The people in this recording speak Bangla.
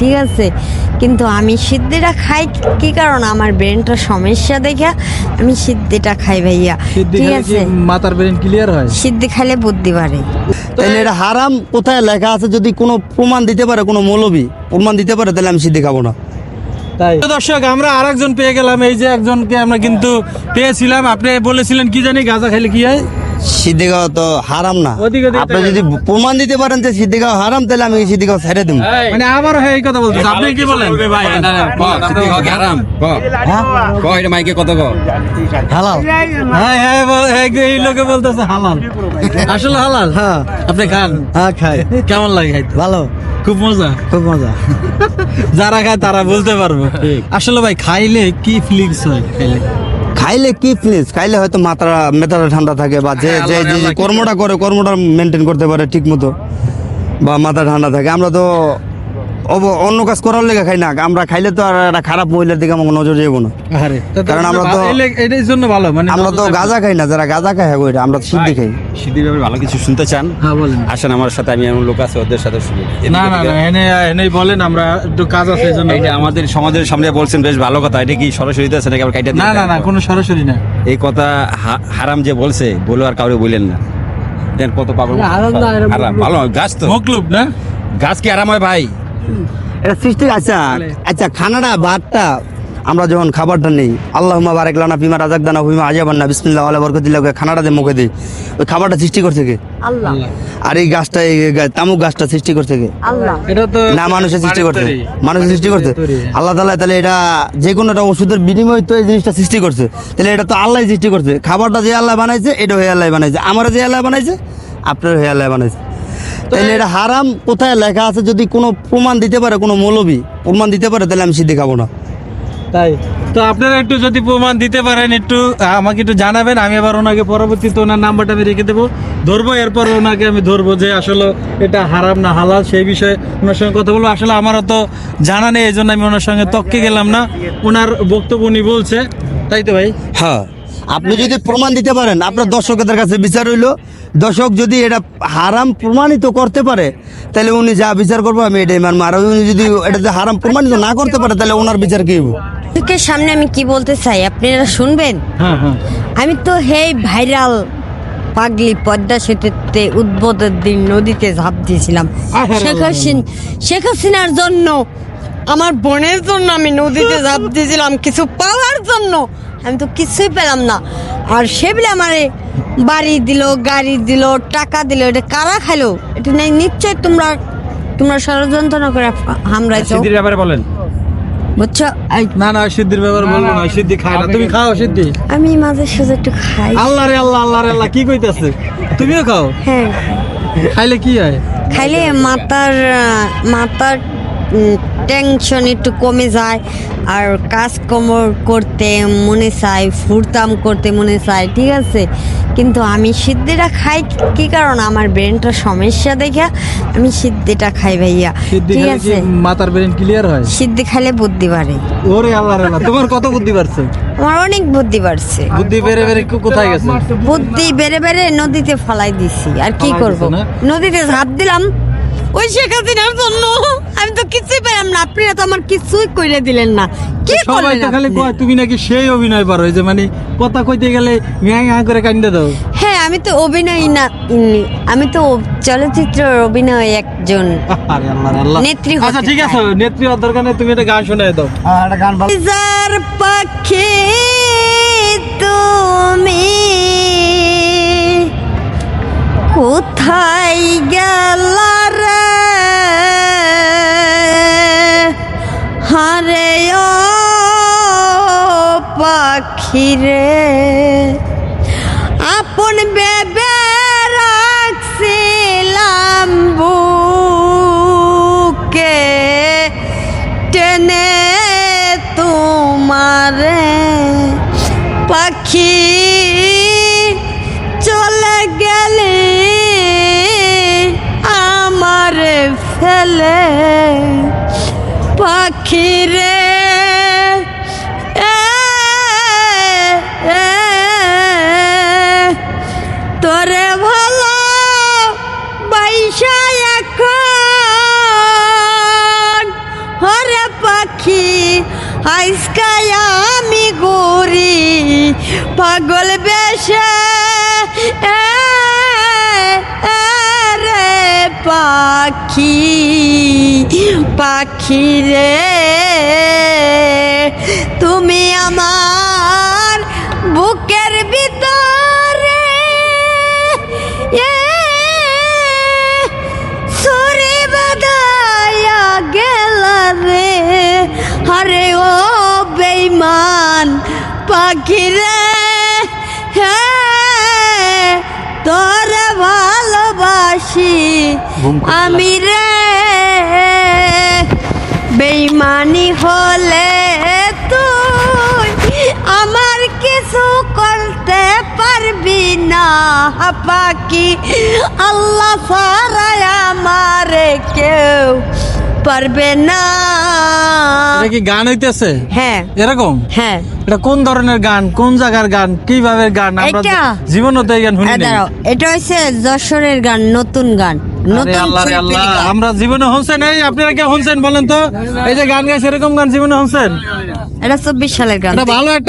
ঠিক আছে। কিন্তু আমি সিদ্ধিটা খাই কি কারণ? আমার ব্রেনটা সমস্যা দেখে আমি সিদ্ধিটা খাই ভাইয়া। সিদ্ধি ঠিক আছে? মাথার ব্রেন ক্লিয়ার হয়? সিদ্ধি খাইলে বুদ্ধি বাড়ে। তাহলে এটা হারাম কোথায় লেখা আছে? যদি কোনো প্রমাণ দিতে পারে কোনো মৌলবী প্রমাণ দিতে পারে তাহলে আমি সিদ্ধি খাব না। তাই। তো দর্শক আমরা আরেকজন পেয়ে গেলাম। এই যে একজনকে আমরা কিন্তু পেয়েছিলাম। আপনি বলেছিলেন কি জানি গাঁজা খাইলে কি হয়? সিদ্ধি খাওয়া তো হারাম না। আপনি যদি প্রমাণ দিতে পারেন যে সিদ্ধি হারাম তাহলে আমি সিদ্ধি খাওয়া ছেড়ে দেবো। মানে আবার হ্যাঁ এই কথা বলতেছে আপনি কি বলেন? হ্যাঁ? মাইকে কত গো হালাল। হ্যাঁ হ্যাঁ হ্যাঁ, এই লোকে বলতেছে হালাল। আসলে হালাল? হ্যাঁ। আপনি খান? হ্যাঁ খাই। কেমন লাগে ভালো। খুব মজা? খুব মজা। যারা খায় তারা বলতে পারব। আসলে ভাই খাইলে কি ফিলিংস হয়? খাইলে? খাইলে কি প্লিজ খাইলে হয়তো মাথা মেথাটা ঠান্ডা থাকে বা যে হ্যাঁ, যে কর্মটা করে? কর্মটা মেনটেন করতে পারে ঠিক মতো বা মাথা ঠান্ডা থাকে। আমরা তো অন্য কাজ করার লেগে খাই না। আমরা খাইলে তো আর একটা খারাপ মহিলার দিকে আমার নজর যাব না। কারণ আমরা তো- এটার জন্য ভালো মানে আমরা তো গাঁজা খাই না যারা গাঁজা খায় ওইটা আমরা তো সিদ্ধি খাই। সিদ্ধির ব্যাপারে ভালো কিছু শুনতে চান? হ্যাঁ বলেন। আসেন আমার সাথে আমি এমন লোক আছে ওদের সাথে শুনি। না না না এনে এনে বলেন আমরা একটু কাজ আছে এই জন্য। এটা আমাদের সমাজের সামনে বলছেন বেশ ভালো কথা। এটা কি সরাসরি আছে নাকি আবার কাইটা না না না কোনো সরাসরি না। এই কথা হারাম যে বলছে বলো আর কাউরে বললেন না। দেন কত পাগল ভালো গাছ তো। মকলুব না? গাছ কি আরাম হয় ভাই? এটা সৃষ্টি আচ্ছা আচ্ছা খানাটা ভাতটা আমরা যখন খাবারটা নেই আল্লাহ বারেক লানা পিমা রাজাক দানা আজাবান না বিসমিল্লাহ আল্লাহ বরকতিল্লাহ খানাটা দিয়ে মুখে দিই। ওই খাবারটা সৃষ্টি করছে কে? আল্লাহ। আর এই গাছটা এই তামুক গাছটা সৃষ্টি করছে কে? আল্লাহ। এটা তো না মানুষের সৃষ্টি করছে। মানুষের সৃষ্টি করছে। আল্লাহ তালা তাহলে এটা যে কোনো একটা ওষুধের বিনিময়ে তো এই জিনিসটা সৃষ্টি করছে। তাহলে এটা তো আল্লাহ সৃষ্টি করছে। খাবারটা যে আল্লাহ বানাইছে এটা হয়ে আল্লাহ বানাইছে। আমার যে আল্লাহ বানাইছে আপনার হয়ে আল্লাহ বানাইছে। তাহলে এটা হারাম কোথায় লেখা আছে? যদি কোনো প্রমাণ দিতে পারে কোনো মৌলবি প্রমাণ দিতে পারে তাহলে আমি সিদ্ধি খাব না। তাই? তো আপনারা একটু যদি প্রমাণ দিতে পারেন একটু আমাকে একটু জানাবেন আমি আবার ওনাকে পরবর্তীতে ওনার নাম্বারটা আমি রেখে দেবো। ধরবো এরপর ওনাকে আমি ধরবো যে আসলে এটা হারাম না হালাল সেই বিষয়ে ওনার সঙ্গে কথা বলব। আসলে আমারও তো জানা নেই এই জন্য আমি ওনার সঙ্গে তককে গেলাম না। ওনার বক্তব্য উনি বলছে। তাই তো ভাই? হ্যাঁ। আপনি যদি প্রমাণ দিতে পারেন আপনার দর্শকদের কাছে বিচার হইল। দর্শক যদি এটা হারাম প্রমাণিত করতে পারে তাহলে উনি যা বিচার করব আমি এটাই মানবো। আর উনি যদি এটা যে হারাম প্রমাণিত না করতে পারে তাহলে ওনার বিচার কি লোকের সামনে আমি কি বলতে চাই আপনারা শুনবেন? হ্যাঁ হ্যাঁ। আমি তো হেই ভাইরাল পাগলি পদ্মা সেতুতে উদ্বোধের দিন নদীতে ঝাঁপ দিয়েছিলাম। শেখ। হাসিন শেখ হাসিনার জন্য আমার বোনের জন্য আমি নদীতে ঝাঁপ দিয়েছিলাম কিছু পাওয়ার জন্য। আমি তো কিছুই পেলাম না। আর সে বলে আমারে বাড়ি দিল গাড়ি দিল টাকা দিল এটা কারা খাইলো? এটা নেই নিশ্চয় তোমরা তোমরা ষড়যন্ত্র না করে হামরাইছো। সিদ্ধির ব্যাপারে বলেন। বুঝছ? না না সিদ্ধির ব্যাপার বলব না সিদ্ধি খায় না। তুমি খাও সিদ্ধি। আমি মাঝে সাঝে একটু খাই। আল্লাহ রে আল্লাহ আল্লাহ রে আল্লাহ কি কইতাছে? তুমিও খাও? হ্যাঁ। খাইলে কি হয়? খাইলে মাথার আহ, মাথার টেনশন একটু কমে যায়। আর কাজ কমর করতে মনে চায় ফুরতাম করতে মনে চায় ঠিক আছে? কিন্তু আমি সিদ্ধিটা খাই কি কারণ? আমার ব্রেনটা সমস্যা দেখে আমি সিদ্ধিটা খাই ভাইয়া। ঠিক আছে? মাথার ব্রেন ক্লিয়ার হয়? সিদ্ধি খাইলে বুদ্ধি বাড়ে। ওরে আল্লাহ আল্লাহ তোমার কত বুদ্ধি বাড়ছে? আমার অনেক বুদ্ধি বাড়ছে। বুদ্ধি বেড়ে বেড়ে কোথায় গেছে? বুদ্ধি বেড়ে বেড়ে নদীতে ফালাই দিছি। আর কি করব? নদীতে ঝাঁপ দিলাম ওই শেখ হাসিনার জন্য আমি তো কিছুই পেলাম না। আপনারা তো আমার কিছুই করে দিলেন না। কি সবাই তো খালি কয় তুমি নাকি সেই অভিনয় পারো এই যে মানে কথা কইতে গেলে ঘ্যাঁ ঘ্যাঁ করে কান্দে দাও। হ্যাঁ আমি তো অভিনয় না আমি তো চলচ্চিত্রের অভিনয় একজন। নেত্রী আচ্ছা ঠিক আছে নেত্রী হওয়ার দরকার নেই তুমি একটা গান শোনায় দাও। একটা গান ভালো যার পাখি তুমি কোথায় গেলা পাখি রে আপন বেবে রাখছিলাম বুকে। টেনে তোমারে পাখি চলে গেলে আমার ফেলে। পাখি পাখি পাখি রে। তুমি আমার বুকের ভিতরে সুরে বাদায়া গেল রে। আরে ও বেইমান পাখি রে। হ্যাঁ, তোরে ভালোবাসি আমি রে বেইমানি হলে তুই আমার কিছু করতে পারবি না পাকি। আল্লাহ সারায় আমারে কেউ পারবে না। এটা কি গান হইতেছে? হ্যাঁ। এরকম? হ্যাঁ। এটা কোন ধরনের গান? কোন জায়গার গান? কীভাবে গান? আমরা? জীবনও তো এই গান শুনি না এটা হচ্ছে যশোরের গান নতুন গান। আমরা জীবনে শুনছেন এই আপনারা কে শুনছেন বলেন তো? এই যে গান গাইছে এরকম গান জীবনে হনছেন? এটা চব্বিশ সালের গান। ভালো একটা